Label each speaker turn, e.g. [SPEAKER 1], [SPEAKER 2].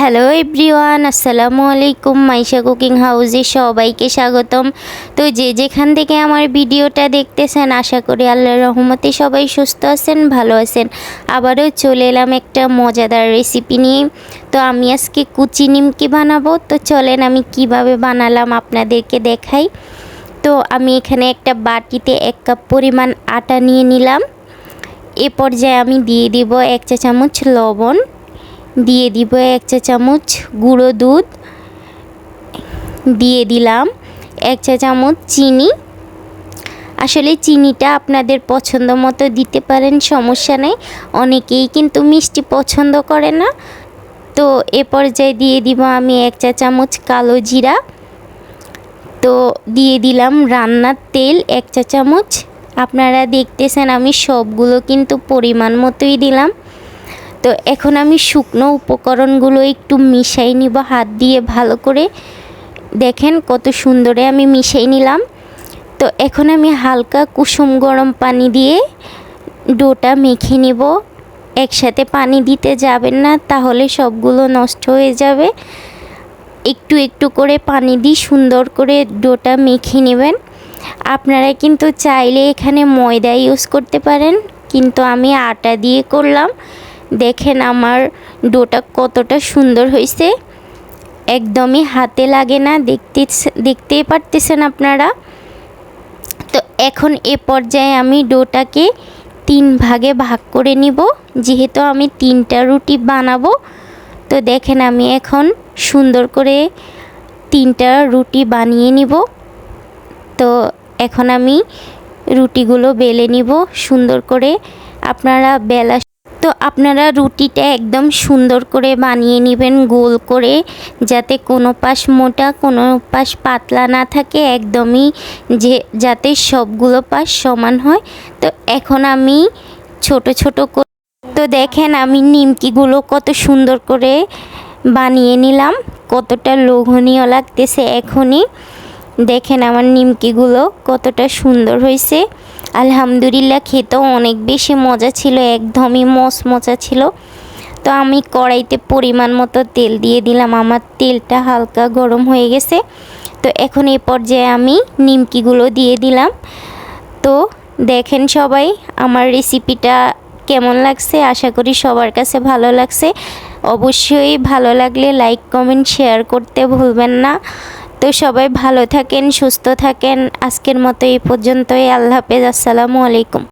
[SPEAKER 1] Hello everyone আসসালামু আলাইকুম Maisha cooking হাউসে সবাইকে স্বাগতম। তো যে যেখান থেকে আমার ভিডিওটা দেখতেছেন, আশা করি আল্লাহর রহমতে সবাই সুস্থ আছেন, ভালো আছেন। আবারও চলে এলাম একটা মজাদার রেসিপি নিয়ে। তো আমি আজকে কুচি নিমকি বানাবো। তো চলেন আমি কীভাবে বানালাম আপনাদেরকে দেখাই। তো আমি এখানে একটা বাটিতে এক কাপ পরিমাণ আটা নিয়ে নিলাম। এ পর্যায়ে আমি দিয়ে দিব এক চা চামচ লবণ। দিয়ে দিব এক চা চামচ গুঁড়ো দুধ। দিয়ে দিলাম এক চা চামচ চিনি। আসলে চিনিটা আপনাদের পছন্দ মতো দিতে পারেন, সমস্যা নেই। অনেকেই কিন্তু মিষ্টি পছন্দ করে না। তো এ পর্যায়ে দিয়ে দিব আমি এক চা চামচ কালো জিরা। তো দিয়ে দিলাম রান্নার তেল এক চা চামচ। আপনারা দেখতেছেন আমি সবগুলো কিন্তু পরিমাণ মতোই দিলাম। তো এখন আমি শুকনো উপকরণগুলো একটু মিশাই নিব, হাত দিয়ে ভালো করে। দেখেন কত সুন্দরে আমি মিশাই নিলাম। তো এখন আমি হালকা কুসুম গরম পানি দিয়ে ডোটা মেখে নিব। একসাথে পানি দিতে যাবেন না, তাহলে সবগুলো নষ্ট হয়ে যাবে। একটু একটু করে পানি দিয়ে সুন্দর করে ডোটা মেখে নেবেন। আপনারা কিন্তু চাইলে এখানে ময়দা ইউজ করতে পারেন, কিন্তু আমি আটা দিয়ে করলাম। দেখেন আমার ডোটা কতটা সুন্দর হয়েছে একদমই হাতে লাগে না দেখতে দেখতেই পারতেছেন আপনারা। তো এখন এ পর্যায়ে আমি ডোটাকে তিন ভাগে ভাগ করে নিব, যেহেতু আমি তিনটা রুটি বানাবো। তো দেখেন আমি এখন সুন্দর করে তিনটা রুটি বানিয়ে নিব। তো এখন আমি রুটিগুলো বেলে নিব, সুন্দর করে। আপনারা বেলা তো আপনারা রুটিটা একদম সুন্দর করে বানিয়ে নেবেন, গোল করে, যাতে কোনো পাশ মোটা, কোনো পাশ পাতলা না থাকে, একদমই যে, যাতে সবগুলো পাশ সমান হয়। তো এখন আমি ছোট ছোট তো দেখেন আমি নিমকিগুলো কত সুন্দর করে বানিয়ে নিলাম, কতটা লোভনীয় লাগতেছে এখনই। দেখেন আমার নিমকিগুলো কতটা সুন্দর হয়েছে। আলহামদুলিল্লাহ খেতেও অনেক বেশি মজা ছিল, একদমই মচমচা ছিল। তো আমি কড়াইতে পরিমাণ মতো তেল দিয়ে দিলাম, আমার তেলটা হালকা গরম হয়ে গেছে। তো এখন এই পর্যায়ে আমি নিমকিগুলো দিয়ে দিলাম। তো দেখেন সবাই, আমার রেসিপিটা কেমন লাগছে? আশা করি সবার কাছে ভালো লাগছে। অবশ্যই ভালো লাগলে লাইক কমেন্ট শেয়ার করতে ভুলবেন না। তো সবাই ভালো থাকেন সুস্থ থাকেন। আজকের মতো এই পর্যন্তই। আল্লাহ হাফেজ। আসসালামু আলাইকুম।